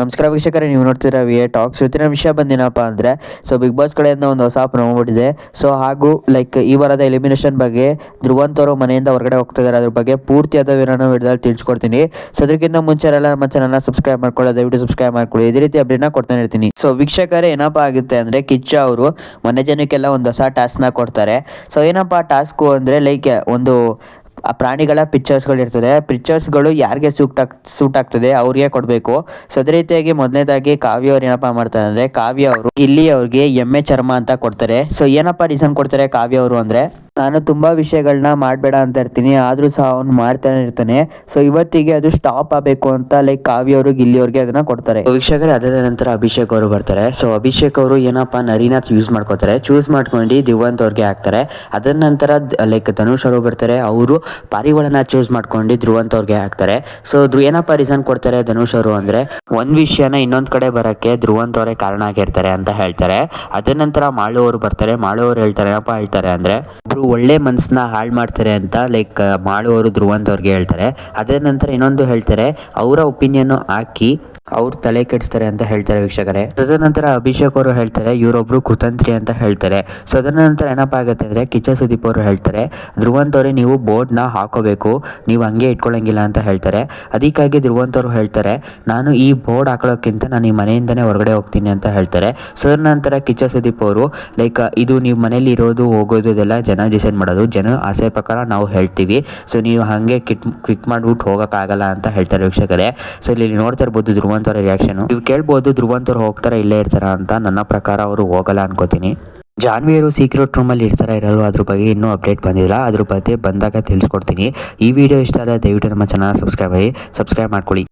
ನಮಸ್ಕಾರ ವೀಕ್ಷಕರೇ, ನೀವು ನೋಡ್ತಿರೋ ವಿ ಎ ಟಾಕ್ಸ್ ಇವತ್ತಿನ ವಿಷಯ ಬಂದೇನಪ್ಪ ಅಂದರೆ ಸೊ ಬಿಗ್ ಬಾಸ್ ಕಡೆಯಿಂದ ಒಂದು ಹೊಸ ಪ್ರೊಮೋ ಬಿಟ್ಟಿದೆ ಸೊ ಹಾಗೂ ಲೈಕ್ ಈ ವಾರದ ಎಲಿಮಿನೇಷನ್ ಬಗ್ಗೆ ಧ್ರುವಂತ್ ಅವರು ಮನೆಯಿಂದ ಹೊರಗಡೆ ಹೋಗ್ತಿದ್ದಾರೆ ಅದ್ರ ಬಗ್ಗೆ ಪೂರ್ತಿಯಾದ ವಿವರಣ ವಿಡಿಯೋದಲ್ಲಿ ತಿಳಿಸ್ಕೊಡ್ತೀನಿ. ಸೊ ಅದಕ್ಕಿಂತ ಮುಂಚೆ ಎಲ್ಲ ನಮ್ಮ ಚಾನಲ್ನ ಸಬ್ಸ್ಕ್ರೈಬ್ ಮಾಡ್ಕೊಳ್ಳಿ ದಯವಿಟ್ಟು ಸಬ್ಸ್ಕ್ರೈಬ್ ಮಾಡ್ಕೊಳ್ಳಿ. ಇದೇ ರೀತಿ ಅಪ್ಡೇಟ್ನ ಕೊಡ್ತಾನೆ ಇರ್ತೀನಿ. ಸೊ ವೀಕ್ಷಕರೇ, ಏನಪ್ಪ ಆಗುತ್ತೆ ಅಂದರೆ, ಕಿಚ್ಚ ಅವರು ಮನೆ ಜನಕ್ಕೆಲ್ಲ ಒಂದು ಹೊಸ ಟಾಸ್ಕ್ನ ಕೊಡ್ತಾರೆ. ಸೊ ಏನಪ್ಪ ಟಾಸ್ಕು ಅಂದರೆ ಲೈಕ್ ಒಂದು ಆ ಪ್ರಾಣಿಗಳ ಪಿಕ್ಚರ್ಸ್ಗಳು ಇರ್ತದೆ. ಪಿಕ್ಚರ್ಸ್ಗಳು ಯಾರಿಗೆ ಸೂಟ್ ಆಗ್ ಸೂಟ್ ಆಗ್ತದೆ ಅವ್ರಿಗೆ ಕೊಡಬೇಕು. ಸೊ ಅದೇ ರೀತಿಯಾಗಿ ಮೊದಲನೇದಾಗಿ ಕಾವ್ಯ ಅವ್ರು ಏನಪ್ಪ ಮಾಡ್ತಾರೆ ಅಂದರೆ ಕಾವ್ಯ ಅವರು ಇಲ್ಲಿ ಅವ್ರಿಗೆ ಎಮ್ಮೆ ಚರ್ಮ ಅಂತ ಕೊಡ್ತಾರೆ. ಸೊ ಏನಪ್ಪ ರೀಸನ್ ಕೊಡ್ತಾರೆ ಕಾವ್ಯ ಅವರು ಅಂದರೆ ನಾನು ತುಂಬ ವಿಷಯಗಳನ್ನ ಮಾಡಬೇಡ ಅಂತ ಇರ್ತೀನಿ, ಆದರೂ ಸಹ ಅವ್ನು ಮಾಡ್ತಾನೆ ಇರ್ತಾನೆ. ಸೊ ಇವತ್ತಿಗೆ ಅದು ಸ್ಟಾಪ್ ಆಗಬೇಕು ಅಂತ ಲೈಕ್ ಕಾವ್ಯ ಅವರು, ಗಿಲ್ಲಿ ಅವ್ರಿಗೆ ಅದನ್ನ ಕೊಡ್ತಾರೆ. ವೀಕ್ಷಕರೇ, ಅದಾದ ನಂತರ ಅಭಿಷೇಕ್ ಅವರು ಬರ್ತಾರೆ. ಸೊ ಅಭಿಷೇಕ್ ಅವರು ಏನಪ್ಪ, ನರಿನಾಥ್ ಯೂಸ್ ಮಾಡ್ಕೋತಾರೆ. ಚೂಸ್ ಮಾಡ್ಕೊಂಡು ದಿವಂತ್ ಅವ್ರಿಗೆ ಹಾಕ್ತಾರೆ. ಅದರ ನಂತರ ಲೈಕ್ ಧನುಷ್ ಅವರು ಬರ್ತಾರೆ. ಅವರು ಪಾರಿಗಳನ್ನ ಚೂಸ್ ಮಾಡ್ಕೊಂಡು ಧ್ರುವಂತ್ ಅವ್ರಿಗೆ ಹಾಕ್ತಾರೆ. ಸೊ ಏನಪ್ಪ ರೀಸನ್ ಕೊಡ್ತಾರೆ ಧನುಷ್ ಅವರು ಅಂದ್ರೆ, ಒಂದ್ ವಿಷಯನ ಇನ್ನೊಂದ್ ಕಡೆ ಬರಕ್ಕೆ ಧ್ರುವಂತ್ ಅವರೇ ಕಾರಣ ಆಗಿರ್ತಾರೆ ಅಂತ ಹೇಳ್ತಾರೆ. ಅದ ನಂತರ ಮಾಳು ಅವರು ಬರ್ತಾರೆ. ಮಾಳು ಅವರು ಹೇಳ್ತಾರೆ, ಏನಪ್ಪ ಹೇಳ್ತಾರೆ ಅಂದ್ರೆ ಒಳ್ಳೆ ಮನಸ್ಸನ್ನ ಹಾಳು ಮಾಡ್ತಾರೆ ಅಂತ ಲೈಕ್ ಮಾಡುವವರು ಅವರು ಧ್ರುವಂತ್ ಅವ್ರಿಗೆ ಹೇಳ್ತಾರೆ. ಅದೇ ನಂತರ ಇನ್ನೊಂದು ಹೇಳ್ತಾರೆ, ಅವರ ಒಪಿನಿಯನ್ನು ಹಾಕಿ ಅವ್ರು ತಲೆ ಕೆಡಿಸ್ತಾರೆ ಅಂತ ಹೇಳ್ತಾರೆ ವೀಕ್ಷಕರೇ. ತದನಂತರ ಅಭಿಷೇಕ್ ಅವರು ಹೇಳ್ತಾರೆ, ಇವರೊಬ್ರು ಕುತಂತ್ರಿ ಅಂತ ಹೇಳ್ತಾರೆ. ಸೊ ಅದರ ನಂತರ ಏನಪ್ಪ ಆಗುತ್ತೆ ಅಂದ್ರೆ, ಕಿಚ್ಚ ಸುದೀಪ್ ಅವರು ಹೇಳ್ತಾರೆ, ಧ್ರುವಂತ್ ಅವರೇ, ನೀವು ಬೋರ್ಡ್ನ ಹಾಕೋಬೇಕು, ನೀವು ಹಂಗೆ ಇಟ್ಕೊಳ್ಳಂಗಿಲ್ಲ ಅಂತ ಹೇಳ್ತಾರೆ. ಅದಕ್ಕಾಗಿ ಧ್ರುವಂತ್ ಅವರು ಹೇಳ್ತಾರೆ, ನಾನು ಈ ಬೋರ್ಡ್ ಹಾಕೊಳ್ಳೋಕ್ಕಿಂತ ನಾನು ಈ ಮನೆಯಿಂದನೇ ಹೊರಗಡೆ ಹೋಗ್ತೀನಿ ಅಂತ ಹೇಳ್ತಾರೆ. ಸೊ ನಂತರ ಕಿಚ್ಚ ಸುದೀಪ್ ಅವರು, ಲೈಕ್, ಇದು ನೀವು ಮನೇಲಿ ಇರೋದು, ಹೋಗೋದು, ಇದೆಲ್ಲ ಜನ ಡಿಸೈಡ್ ಮಾಡೋದು, ಜನ ಆಸೆ ಪ್ರಕಾರ ನಾವು ಹೇಳ್ತೀವಿ. ಸೊ, ನೀವು ಹಾಗೆ ಕಿಟ್ ಕ್ವಿಕ್ ಮಾಡ್ಬಿಟ್ಟು ಹೋಗೋಕ್ಕಾಗಲ್ಲ ಅಂತ ಹೇಳ್ತಾರೆ ವೀಕ್ಷಕರೇ. ಸೊ, ಇಲ್ಲಿ ನೋಡ್ತಾ ಇರ್ಬೋದು ಧ್ರುವಂತ್ ಅವರ ರಿಯಾಕ್ಷನ್ ನೀವು ಕೇಳ್ಬೋದು ಧ್ರುವಂತ್ ಅವ್ರು ಹೋಗ್ತಾರ ಇಲ್ಲೇ ಇರ್ತಾರ ಅಂತ. ನನ್ನ ಪ್ರಕಾರ ಅವರು ಹೋಗಲ್ಲ ಅನ್ಕೋತೀನಿ. ಜಾನ್ವಿಯರು ಸೀಕ್ರೆಟ್ ರೂಮಲ್ಲಿ ಇರ್ತಾರ ಇರಲ್ವ ಅದ್ರ ಬಗ್ಗೆ ಇನ್ನೂ ಅಪ್ಡೇಟ್ ಬಂದಿಲ್ಲ. ಅದ್ರ ಬಗ್ಗೆ ಬಂದಾಗ ತಿಳಿಸ್ಕೊಡ್ತೀನಿ. ಈ ವಿಡಿಯೋ ಇಷ್ಟ ಆದರೆ ದಯವಿಟ್ಟು ನಮ್ಮ ಚಾನಲ್ ಸಬ್ಸ್ಕ್ರೈಬ್ ಮಾಡಿ. ಸಬ್ಸ್ಕ್ರೈಬ್ ಮಾಡ್ಕೊಳ್ಳಿ.